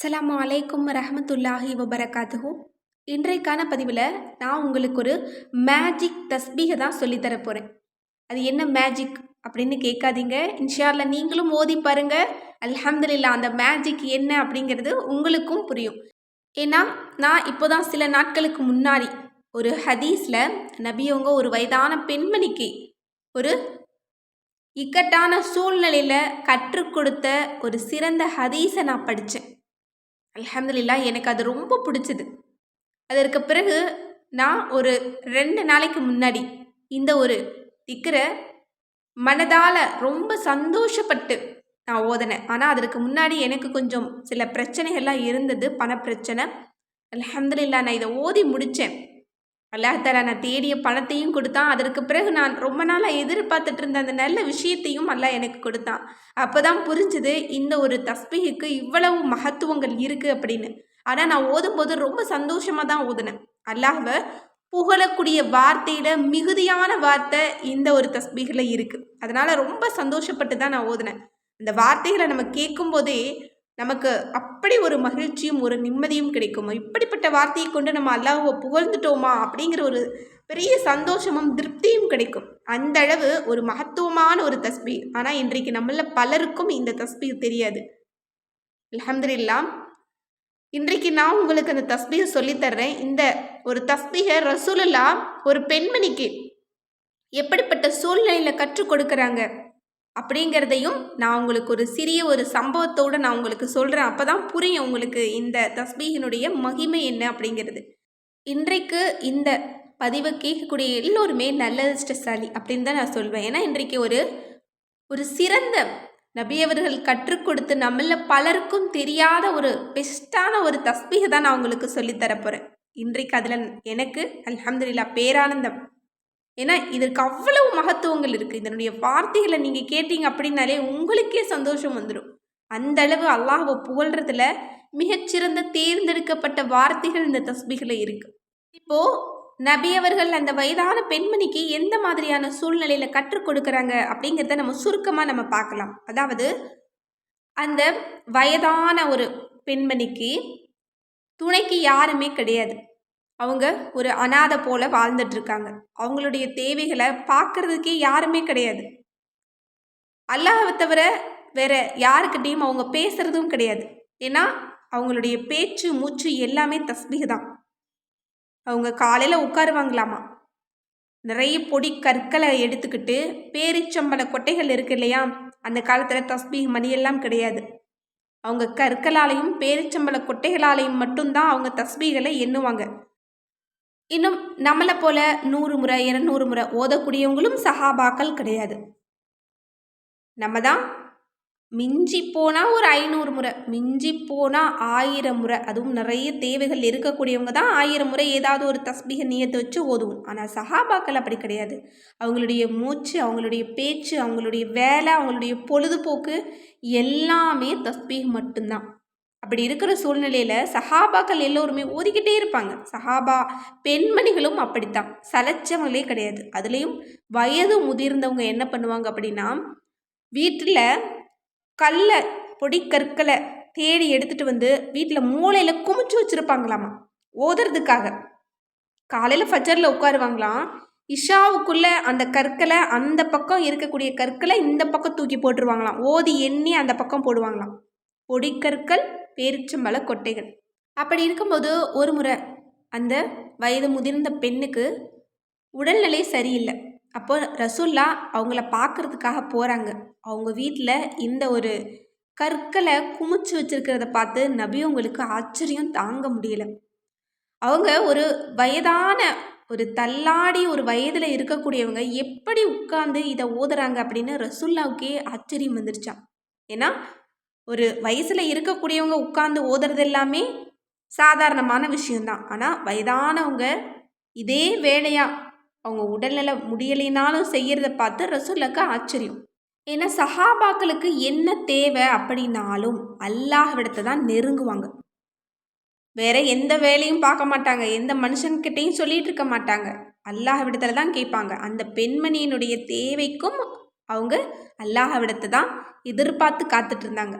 அஸ்லாம் அலைக்கும் ரஹமத்துல்லாஹி வபரகாத்துஹு. இன்றைக்கான பதிவில் நான் உங்களுக்கு ஒரு மேஜிக் தஸ்பீகை தான் சொல்லித்தர போகிறேன் அது என்ன மேஜிக் அப்படின்னு கேட்காதீங்க. இன்ஷால்ல நீங்களும் ஓதி பாருங்க. அல்ஹம்துலில்லா அந்த மேஜிக் என்ன அப்படிங்கிறது உங்களுக்கும் புரியும். ஏன்னா நான் இப்போ தான் சில நாட்களுக்கு முன்னாடி ஒரு ஹதீஸில் நபியவங்க ஒரு வயதான பெண்மணிக்கு ஒரு இக்கட்டான சூழ்நிலையில் கற்றுக் கொடுத்த ஒரு சிறந்த ஹதீஸை நான் படித்தேன் அலமதுல்லா எனக்கு அது ரொம்ப பிடிச்சது. அதற்கு பிறகு நான் ஒரு ரெண்டு நாளைக்கு முன்னாடி இந்த ஒரு திக்கரை மனதால் ரொம்ப சந்தோஷப்பட்டு நான் ஓதினேன். ஆனால் அதற்கு முன்னாடி எனக்கு கொஞ்சம் சில பிரச்சனைகள்லாம் இருந்தது பணப்பிரச்சனை அலமதுல்லா நான் இதை ஓதி முடித்தேன் அல்லாஹாலா நான் தேடிய பணத்தையும் கொடுத்தான். அதற்கு பிறகு நான் ரொம்ப நாளாக எதிர்பார்த்துட்டு இருந்த அந்த நல்ல விஷயத்தையும் அல்லாஹ் எனக்கு கொடுத்தான். அப்போ தான் புரிஞ்சுது இந்த ஒரு தஸ்பிகுக்கு இவ்வளவு மகத்துவங்கள் இருக்குது அப்படின்னு. ஆனால் நான் ஓதும்போது ரொம்ப சந்தோஷமாக தான் ஓதுனேன். அல்லாஹ்வை புகழக்கூடிய வார்த்தையில் மிகுதியான வார்த்தை இந்த ஒரு தஸ்பீகில் இருக்குது அதனால் ரொம்ப சந்தோஷப்பட்டு தான் நான் ஓதுனேன். இந்த வார்த்தைகளை நம்ம கேட்கும்போதே நமக்கு அப்படி ஒரு மகிழ்ச்சியும் ஒரு நிம்மதியும் கிடைக்கும்? இப்படிப்பட்ட வார்த்தையை கொண்டு நம்ம அல்லாஹுவை புகழ்ந்துட்டோமா? அப்படிங்கிற ஒரு பெரிய சந்தோஷமும் திருப்தியும் கிடைக்கும். அந்த அளவு ஒரு மகத்துவமான ஒரு தஸ்பி. ஆனால் இன்றைக்கு நம்மள பலருக்கும் இந்த தஸ்பி தெரியாது. அலமதுல்லாம் இன்றைக்கு நான் உங்களுக்கு அந்த தஸ்பியை சொல்லித்தர்றேன் இந்த ஒரு தஸ்பிகை ரசூலல்லா ஒரு பெண்மணிக்கு எப்படிப்பட்ட சூழ்நிலையில் கற்றுக் கொடுக்குறாங்க? அப்படிங்கிறதையும் நான் உங்களுக்கு ஒரு சிறிய ஒரு சம்பவத்தோடு நான் உங்களுக்கு சொல்கிறேன் அப்போ தான் புரியும் உங்களுக்கு இந்த தஸ்பீகினுடைய மகிமை என்ன அப்படிங்கிறது. இன்றைக்கு இந்த பதிவை கேட்கக்கூடிய எல்லோருமே நல்ல அதிர்ஷ்டசாலி அப்படின்னு தான் நான் சொல்வேன். ஏன்னா இன்றைக்கு ஒரு ஒரு சிறந்த நபியவர்கள் கற்றுக் கொடுத்து நம்மள பலருக்கும் தெரியாத ஒரு பெஸ்ட்டான ஒரு தஸ்பீகை தான் நான் உங்களுக்கு சொல்லித்தரப்போகிறேன் இன்றைக்கு அதில் எனக்கு அலமதுல்லா பேரானந்தம் ஏன்னா இதற்கு அவ்வளவு மகத்துவங்கள் இருக்குது இதனுடைய வார்த்தைகளை நீங்கள் கேட்டீங்க அப்படின்னாலே உங்களுக்கே சந்தோஷம் வந்துடும் அந்த அளவு அல்லாஹை புகழ்றதுல மிகச்சிறந்த தேர்ந்தெடுக்கப்பட்ட வார்த்தைகள் இந்த தஸ்பிகளை இருக்குது இப்போது நபி அவர்கள் அந்த வயதான பெண்மணிக்கு எந்த மாதிரியான சூழ்நிலையில் கற்றுக் கொடுக்குறாங்க அப்படிங்கிறத நம்ம சுருக்கமாக நம்ம பார்க்கலாம். அதாவது அந்த வயதான ஒரு பெண்மணிக்கு துணைக்கு யாருமே கிடையாது. அவங்க ஒரு அனாதை போல் வாழ்ந்துட்டுருக்காங்க. அவங்களுடைய தேவைகளை பார்க்குறதுக்கே யாருமே கிடையாது. அல்லாஹை தவிர வேற யாருக்கிட்டேயும் அவங்க பேசுகிறதும் கிடையாது. ஏன்னா அவங்களுடைய பேச்சு மூச்சு எல்லாமே தஸ்பீக தான். அவங்க காலையில் உட்காருவாங்களாமா? நிறைய பொடி கற்களை எடுத்துக்கிட்டு பேரிச்சம்பள கொட்டைகள் இருக்கு இல்லையா? அந்த காலத்தில் தஸ்பீக் மணியெல்லாம் கிடையாது. அவங்க கற்களாலையும் பேரிச்சம்பள கொட்டைகளாலையும் மட்டும்தான் அவங்க தஸ்பீகளை எண்ணுவாங்க. இன்னும் நம்மளை போல நூறு முறை இரநூறு முறை ஓதக்கூடியவங்களும் சஹாபாக்கள் கிடையாது. நம்ம தான் மிஞ்சி போனால் ஒரு ஐநூறு முறை மிஞ்சி போனால் ஆயிரம் முறை அதுவும் நிறைய தேவைகள் இருக்கக்கூடியவங்க தான் ஆயிரம் முறை ஏதாவது ஒரு தஸ்பீக நியத்தை வச்சு ஓதுவோம். ஆனால் சஹாபாக்கள் அப்படி கிடையாது. அவங்களுடைய மூச்சு அவங்களுடைய பேச்சு அவங்களுடைய வேலை அவங்களுடைய பொழுதுபோக்கு எல்லாமே தஸ்பீக மட்டும்தான். அப்படி இருக்கிற சூழ்நிலையில் சஹாபாக்கள் எல்லோருமே ஓதிக்கிட்டே இருப்பாங்க. சஹாபா பெண்மணிகளும் அப்படித்தான். சலைச்சவங்களே கிடையாது. அதுலேயும் வயது முதிர்ந்தவங்க என்ன பண்ணுவாங்க அப்படின்னா வீட்டில் கல்லை பொடிக்கற்களை தேடி எடுத்துகிட்டு வந்து வீட்டில் மூளையில் குமிச்சு வச்சுருப்பாங்களாமா? ஓதுறதுக்காக. காலையில் ஃபஜரில் உட்காருவாங்களாம். இஷாவுக்குள்ளே அந்த கற்களை அந்த பக்கம் இருக்கக்கூடிய கற்களை இந்த பக்கம் தூக்கி போட்டுருவாங்களாம். ஓதி எண்ணி அந்த பக்கம் போடுவாங்களாம். பொடிக்கற்கள் பேரிச்சம்பழ கொட்டைகள். அப்படி இருக்கும்போது ஒரு முறை அந்த வயது முதிர்ந்த பெண்ணுக்கு உடல்நிலை சரியில்லை. அப்போ ரசூல்லா அவங்கள பார்க்குறதுக்காக போகிறாங்க அவங்க வீட்டில் இந்த ஒரு கற்களை குமிச்சு வச்சிருக்கிறத பார்த்து நபி அவங்களுக்கு ஆச்சரியம் தாங்க முடியல. அவங்க ஒரு வயதான ஒரு தள்ளாடி ஒரு வயதில் இருக்கக்கூடியவங்க எப்படி உட்காந்து இதை ஓதுறாங்க அப்படின்னு ரசுல்லாவுக்கே ஆச்சரியம் வந்துருச்சான் ஏன்னா ஒரு வயசில் இருக்கக்கூடியவங்க உட்காந்து ஓதுறது எல்லாமே சாதாரணமான விஷயந்தான் ஆனால் வயதானவங்க இதே வேலையாக அவங்க உடல்நல முடியலைனாலும் செய்கிறத பார்த்து ரசூலுக்கு ஆச்சரியம். ஏன்னா சஹாபாக்களுக்கு என்ன தேவை அப்படின்னாலும் அல்லாஹ்விடத்தை தான் நெருங்குவாங்க. வேற எந்த வேலையும் பார்க்க மாட்டாங்க. எந்த மனுஷன்கிட்டையும் சொல்லிட்டு இருக்க மாட்டாங்க. அல்லாஹ்விடத்துல தான் கேட்பாங்க. அந்த பெண்மணியினுடைய தேவைக்கும் அவங்க அல்லாஹ்விடத்தை தான் எதிர்பார்த்து காத்துட்டு இருந்தாங்க.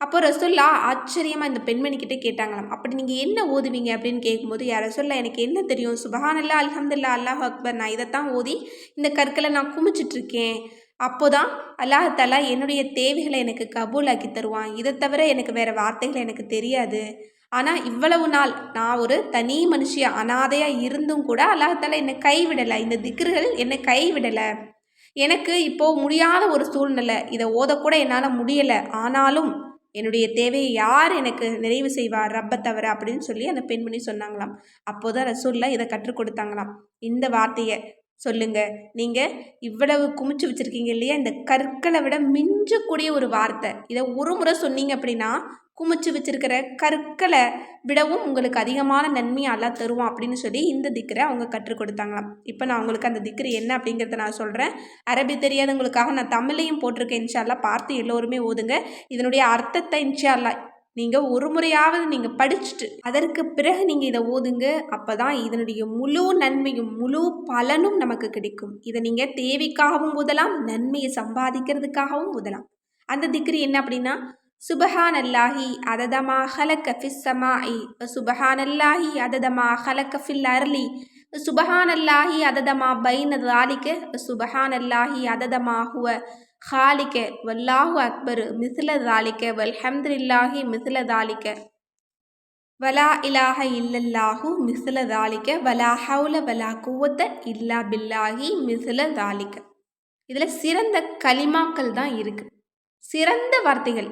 அப்போ ரசுல்லா ஆச்சரியமாக இந்த பெண்மணிக்கிட்ட கேட்டாங்களாம் அப்படி நீங்கள் என்ன ஓதுவீங்க? அப்படின்னு கேட்கும்போது யார் ரசுல்லா எனக்கு என்ன தெரியும்? சுபஹானல்லா அலமதுல்லா அல்லாஹ் அக்பர் நான் இதைத்தான் ஓதி இந்த கற்களை நான் குமிச்சிட்ருக்கேன் அப்போ தான் அல்லாஹாலா என்னுடைய தேவைகளை எனக்கு கபூலாக்கி தருவான். இதை தவிர எனக்கு வேறு வார்த்தைகள் எனக்கு தெரியாது. ஆனால் இவ்வளவு நாள் நான் ஒரு தனி மனுஷிய அனாதையாக இருந்தும் கூட அல்லாஹாலா என்னை கைவிடலை. இந்த திக்ருகள் என்னை கைவிடலை. எனக்கு இப்போது முடியாத ஒரு சூழ்நிலை. இதை ஓதக்கூட என்னால் முடியலை. ஆனாலும் என்னுடைய தேவையை யார் எனக்கு நிறைவு செய்வார்? ரப்ப தவிர அப்படின்னு சொல்லி அந்த பெண்மணி சொன்னாங்களாம். அப்போதான் ரசூல்லா இதை கற்றுக் கொடுத்தாங்களாம். இந்த வார்த்தையை சொல்லுங்க. நீங்கள் இவ்வளவு குமிச்சு வச்சிருக்கீங்க இல்லையா? இந்த கற்களை விட மிஞ்சக்கூடிய ஒரு வார்த்தை. இதை ஒரு முறை சொன்னீங்க அப்படின்னா குமிச்சு வச்சிருக்கிற கற்களை விடவும் உங்களுக்கு அதிகமான நன்மையை எல்லாம் தருவோம் அப்படின்னு சொல்லி இந்த திக்கரை அவங்க கற்றுக் கொடுத்தாங்களாம். இப்போ நான் உங்களுக்கு அந்த திக்கரை என்ன அப்படிங்கிறத நான் சொல்கிறேன் அரபி தெரியாதவங்களுக்காக நான் தமிழையும் போட்டிருக்கேன் இன்ஷால்லா பார்த்து எல்லோருமே ஓதுங்க. இதனுடைய அர்த்தத்தை இன்ஷால்லா நீங்கள் ஒரு முறையாவது நீங்கள் படிச்சுட்டு அதற்கு பிறகு நீங்கள் இதை ஓதுங்க. அப்போ தான் இதனுடைய முழு நன்மையும் முழு பலனும் நமக்கு கிடைக்கும். இதை நீங்கள் தேவைக்காகவும் ஊதலாம் நன்மையை சம்பாதிக்கிறதுக்காகவும் ஊதலாம் அந்த திக்ரி என்ன அப்படின்னா சுபஹான் அல்லாஹி அததமா ஹலக்க ஃபிஸ் சமாஇ. சுபஹான் அல்லாஹி அததமா ஹலக்க ஃபில் அர்லி. சுபஹான் அல்லாஹி அததமா பைன தாலிக்க சுபஹான் அல்லாஹி அததமா ஹுவ ஹாலிக்க வல்லாஹு அக்பர் மிசில தாலிக்க வல்ஹம்துலில்லாஹி மிசில தாலிக்க வலா இலாஹ இல்லல்லாஹு மிசில தாலிக்க வலா ஹவுல வலா குவத்த இல்லா பில்லாஹி மிசில தாலிக்க இதில் சிறந்த களிமாக்கள் தான் இருக்குது சிறந்த வார்த்தைகள்.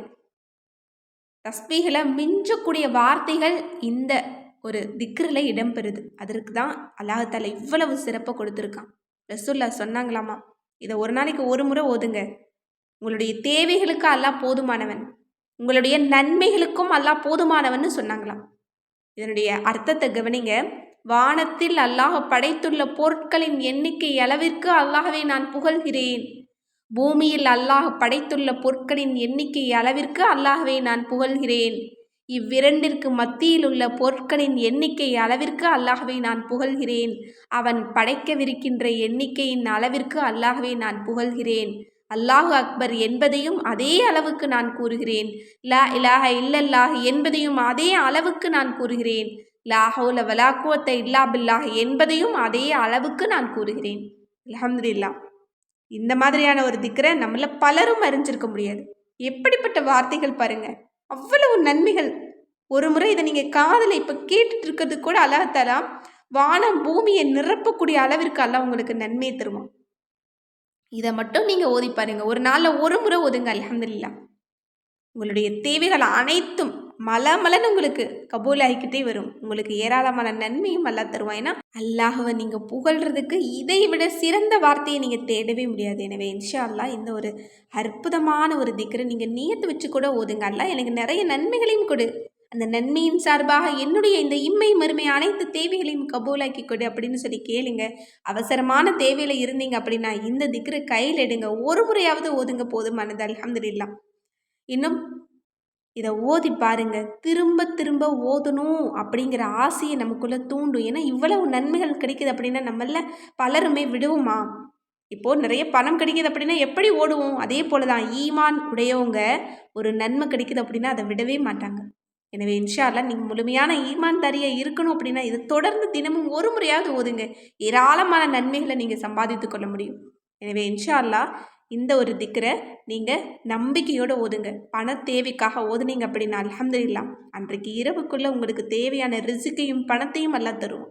தஸ்பீகளை மிஞ்சக்கூடிய வார்த்தைகள் இந்த ஒரு திக்ரில் இடம்பெறுது. அதற்கு தான் அல்லாஹால இவ்வளவு சிறப்பை கொடுத்துருக்கான். ரசூல்லா சொன்னாங்களாமா இதை ஒரு நாளைக்கு ஒரு முறை ஓதுங்க. உங்களுடைய தேவைகளுக்கு அல்லாஹ் போதுமானவன். உங்களுடைய நன்மைகளுக்கும் அல்லாஹ் போதுமானவன் சொன்னாங்களாம். இதனுடைய அர்த்தத்தை கவனிங்க. வானத்தில் அல்லாஹ் படைத்துள்ள பொருட்களின் எண்ணிக்கை அளவிற்கு அல்லாஹவை நான் புகழ்கிறேன். பூமியில் அல்லாஹ் படைத்துள்ள பொருட்களின் எண்ணிக்கை அளவிற்கு அல்லாஹ்வை நான் புகழ்கிறேன். இவ்விரண்டிற்கு மத்தியில் உள்ள பொருட்களின் எண்ணிக்கை அளவிற்கு அல்லாஹ்வை நான் புகழ்கிறேன். அவன் படைக்கவிருக்கின்ற எண்ணிக்கையின் அளவிற்கு அல்லாஹ்வை நான் புகழ்கிறேன். அல்லாஹு அக்பர் என்பதையும் அதே அளவுக்கு நான் கூறுகிறேன். லா இலாஹ இல்லல்லாஹ் என்பதையும் அதே அளவுக்கு நான் கூறுகிறேன். லாஹோல வலாக்குவத்தை இல்லா பில்லாஹ் என்பதையும் அதே அளவுக்கு நான் கூறுகிறேன். அலமதுல்லா இந்த மாதிரியான ஒரு திக்கரை நம்மள பலரும் அறிஞ்சிருக்க முடியாது. எப்படிப்பட்ட வார்த்தைகள் பாருங்க. அவ்வளவு நன்மைகள். ஒரு முறை இதை நீங்கள் காதில் இப்போ கேட்டுட்டு இருக்கிறது கூட அழகத்தலாம் வானம் பூமியை நிரப்பக்கூடிய அளவிற்கு அல்ல உங்களுக்கு நன்மையை தருவோம் இதை மட்டும் நீங்கள் ஓதி பாருங்க. ஒரு நாளில் ஒரு முறை ஓதுங்க அலமதுல்லா உங்களுடைய தேவைகள் அனைத்தும் மலமலன்னு உங்களுக்கு கபூல் ஆகிக்கிட்டே வரும். உங்களுக்கு ஏராளமான நன்மையும் அல்லா தருவான். ஏன்னா அல்லாஹவை நீங்கள் புகழ்கிறதுக்கு இதை விட சிறந்த வார்த்தையை நீங்கள் தேடவே முடியாது. எனவே இன்ஷா அல்லா இந்த ஒரு அற்புதமான ஒரு திக்கரை நீங்கள் நீயத்து வச்சு கூட ஓதுங்க. அல்லா எனக்கு நிறைய நன்மைகளையும் கொடு. அந்த நன்மையின் சார்பாக என்னுடைய இந்த இம்மை மறுமை அனைத்து தேவைகளையும் கபூலாக்கி கொடு அப்படின்னு சொல்லி கேளுங்க. அவசரமான தேவையில் இருந்தீங்க அப்படின்னா இந்த திக்ரு கையில் எடுங்க. ஒரு முறையாவது ஓதுங்க போதுமானது அலமதுல்லாம் இன்னும் இதை ஓதி பாருங்க. திரும்ப திரும்ப ஓதணும் அப்படிங்கிற ஆசையை நமக்குள்ளே தூண்டும். ஏன்னா இவ்வளவு நன்மைகள் கிடைக்குது அப்படின்னா நம்மள பலருமே விடுவோமா? இப்போது நிறைய பணம் கிடைக்கிது அப்படின்னா எப்படி ஓடுவோம்? அதே போல தான் ஈமான் உடையவங்க ஒரு நன்மை கிடைக்குது அப்படின்னா அதை விடவே மாட்டாங்க. எனவே இன்ஷால்லாம் நீங்கள் முழுமையான ஈமான் தரிய இருக்கணும் அப்படின்னா இதை தொடர்ந்து தினமும் ஒரு முறையாவது ஓதுங்க. ஏராளமான நன்மைகளை நீங்கள் சம்பாதித்து கொள்ள முடியும். எனவே இன்ஷா அல்லா இந்த ஒரு திக்கரை நீங்கள் நம்பிக்கையோடு ஓதுங்க. பண தேவைக்காக ஓதுனீங்க அப்படின்னா அலமதுல்லாம் அன்றைக்கு இரவுக்குள்ளே உங்களுக்கு தேவையான ரிசுக்கையும் பணத்தையும் எல்லாம் தரும்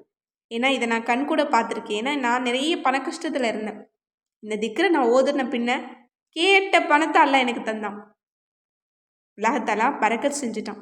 ஏன்னா இதை நான் கண் கூட பார்த்துருக்கேன். ஏன்னா நான் நிறைய பண கஷ்டத்தில் இருந்தேன். இந்த திக்கரை நான் ஓதுன பின்ன கேட்ட பணத்தை எல்லாம் எனக்கு தந்தான். உலகத்தெல்லாம் பறக்க செஞ்சுட்டான்.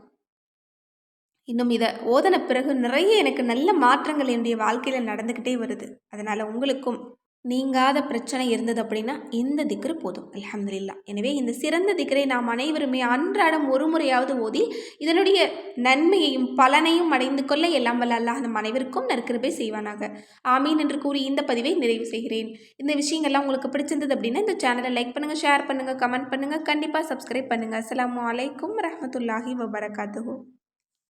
இன்னும் இதை ஓதன பிறகு நிறைய எனக்கு நல்ல மாற்றங்கள் என்னுடைய வாழ்க்கையில் நடந்துக்கிட்டே வருது. அதனால் உங்களுக்கும் நீங்காத பிரச்சனை இருந்தது அப்படின்னா இந்த திக்ரு போதும். அலமதுல்லா எனவே இந்த சிறந்த திக்கரை நாம் அனைவருமே அன்றாடம் ஒரு முறையாவது ஓதி இதனுடைய நன்மையையும் பலனையும் அடைந்து கொள்ள எல்லாம் வல்ல அல்லாஹ் நம் அனைவருக்கும் நற்கிருபை செய்வானாக. ஆமீன் என்று கூறி இந்த பதிவை நிறைவு செய்கிறேன். இந்த விஷயங்கள்லாம் உங்களுக்கு பிடிச்சிருந்தது அப்படின்னா இந்த சேனலை லைக் பண்ணுங்கள் ஷேர் பண்ணுங்கள் கமெண்ட் பண்ணுங்கள் கண்டிப்பாக சப்ஸ்கிரைப் பண்ணுங்கள் அஸ்லாம் வலைக்கம் ரஹமத்துல்லாஹி வபரகாத்து